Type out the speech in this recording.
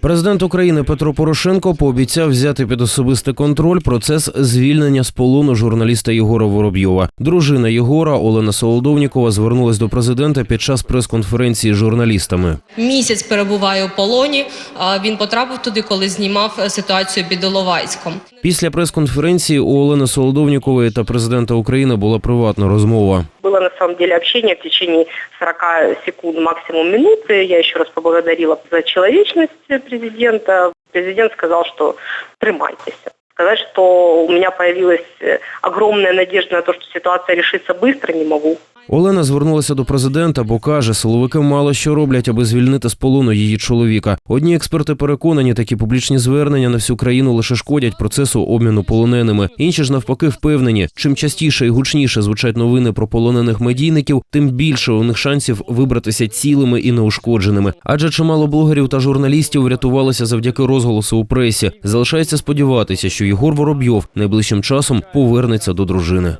Президент України Петро Порошенко пообіцяв взяти під особистий контроль процес звільнення з полону журналіста Єгора Воробйова. Дружина Єгора Олена Солодовнікова звернулась до президента під час прес-конференції з журналістами. Місяць перебуває у полоні. Він потрапив туди, коли знімав ситуацію під Іловайськом. Після прес-конференції у Олени Солодовнікової та президента України була приватна розмова. Было на самом деле общение в течение 40 секунд, максимум минуты. Я еще раз поблагодарила за человечность президента. Президент сказал, что тримайтесь. Сказать, что у меня появилась э, огромная надежда на то, что ситуация решится быстро, не могу. Олена звернулася до президента, бо каже, силовики мало що роблять, аби звільнити з полону її чоловіка. Одні експерти переконані, такі публічні звернення на всю країну лише шкодять процесу обміну полоненими. Інші ж навпаки впевнені, чим частіше і гучніше звучать новини про полонених медійників, тим більше у них шансів вибратися цілими і неушкодженими. Адже чимало блогерів та журналістів врятувалися завдяки розголосу у пресі. Залишається сподіватися, що Єгор Воробйов найближчим часом повернеться до дружини.